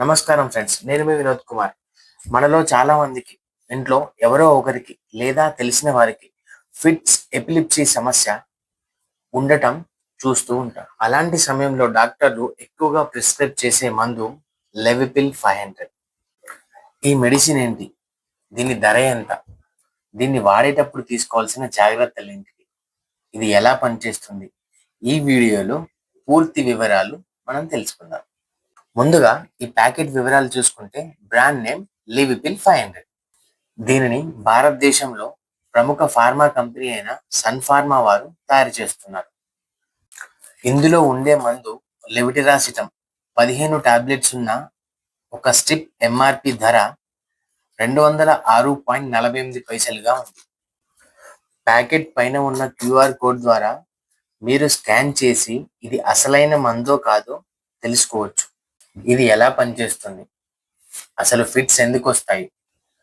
నమస్కారం ఫ్రెండ్స్ నేను మీ వినోద్ కుమార్. మనలో చాలా మందికి ఇంట్లో ఎవరో ఒకరికి లేదా తెలిసిన వారికి ఫిట్స్ ఎపిలిప్సీ సమస్య ఉండటం చూస్తూ ఉంటారు అలాంటి సమయంలో డాక్టర్లు ఎక్కువగా ప్రిస్క్రైబ్ చేసే మందు లెవిపిల్ ఫైవ్ హండ్రెడ్. ఈ మెడిసిన్ ఏంటి? దీని ధర ఎంత? దీన్ని వాడేటప్పుడు తీసుకోవాల్సిన జాగ్రత్తలు ఏంటి? ఇది ఎలా పనిచేస్తుంది? ఈ వీడియోలో పూర్తి వివరాలు మనం తెలుసుకుందాం. ముందుగా ఈ ప్యాకెట్ వివరాలు చూసుకుంటే brand name Levipil five hundred. దీనిని భారతదేశంలో ప్రముఖ ఫార్మా కంపెనీ అయిన సన్ ఫార్మా వారు తయారు చేస్తున్నారు. ఇందులో ఉండే మందు లెవిటిరాసిటం పదిహేను టాబ్లెట్స్ ఉన్న ఒక స్ట్రిప్ ఎంఆర్పి ధర రెండు వందల ఆరు పాయింట్ నలభై ఎనిమిది పైసలుగా ఉంది. ప్యాకెట్ పైన ఉన్న క్యూఆర్ కోడ్ ద్వారా మీరు స్కాన్ చేసి ఇది అసలైన మందో కాదో తెలుసుకోవచ్చు. ఇది ఎలా పనిచేస్తుంది? అసలు ఫిట్స్ ఎందుకు వస్తాయి?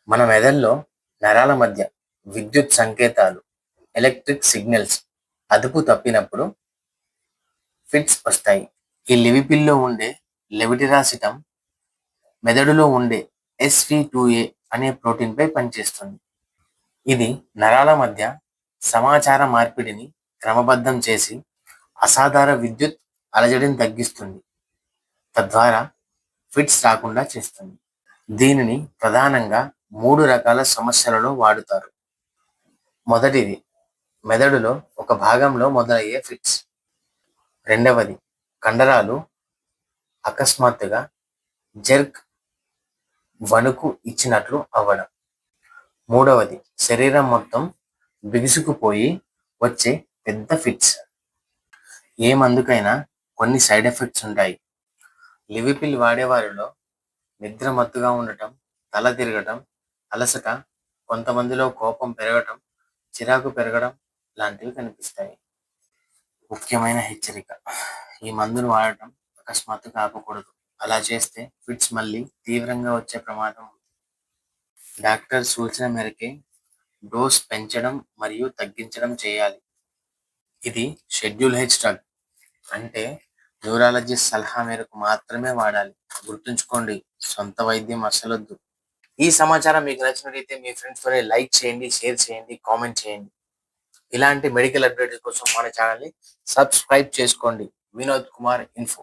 మన మెదల్లో నరాల మధ్య విద్యుత్ సంకేతాలు ఎలక్ట్రిక్ సిగ్నల్స్ అదుపు తప్పినప్పుడు ఫిట్స్ వస్తాయి. ఈ లివిపిల్లో ఉండే లెవిటిరాసిటం మెదడులో ఉండే ఎస్వి టూ ఏ అనే ప్రోటీన్పై పనిచేస్తుంది. ఇది నరాల మధ్య సమాచార మార్పిడిని క్రమబద్ధం చేసి అసాధారణ విద్యుత్ అలజడిని తగ్గిస్తుంది. తద్వారా ఫిట్స్ రాకుండా చేస్తుంది. దీనిని ప్రధానంగా మూడు రకాల సమస్యలలో వాడుతారు. మొదటిది మెదడులో ఒక భాగంలో మొదలయ్యే ఫిట్స్. రెండవది కండరాలు అకస్మాత్తుగా జర్క్ వణుకు ఇచ్చినట్లు అవ్వడం. మూడవది శరీరం మొత్తం బిగుసుకుపోయి వచ్చే పెద్ద ఫిట్స్. ఏ మందుకైనా కొన్ని సైడ్ ఎఫెక్ట్స్ ఉంటాయి. లివిపిల్ వాడేవారిలో నిద్ర మత్తుగా ఉండటం తల తిరగటం అలసట కొంతమందిలో కోపం పెరగటం చిరాకు పెరగడం లాంటివి కనిపిస్తాయి. ముఖ్యమైన హెచ్చరిక ఈ మందును వాడటం అకస్మాత్తుగా ఆపకూడదు. అలా చేస్తే ఫిట్స్ మళ్ళీ తీవ్రంగా వచ్చే ప్రమాదం ఉంది. డాక్టర్ సూచన మేరకే డోస్ పెంచడం మరియు తగ్గించడం చేయాలి. ఇది షెడ్యూల్ హెచ్ డ్రగ్ అంటే న్యూరాలజిస్ట్ సలహా మేరకు మాత్రమే వాడాలి. గుర్తుంచుకోండి సొంత వైద్యం అసలొద్దు ఈ సమాచారం మీకు నచ్చినట్లయితే మీ ఫ్రెండ్స్తో లైక్ చేయండి షేర్ చేయండి కామెంట్ చేయండి. ఇలాంటి మెడికల్ అప్డేట్స్ కోసం మన ఛానల్ని సబ్స్క్రైబ్ చేసుకోండి. వినోద్ కుమార్ ఇన్ఫో.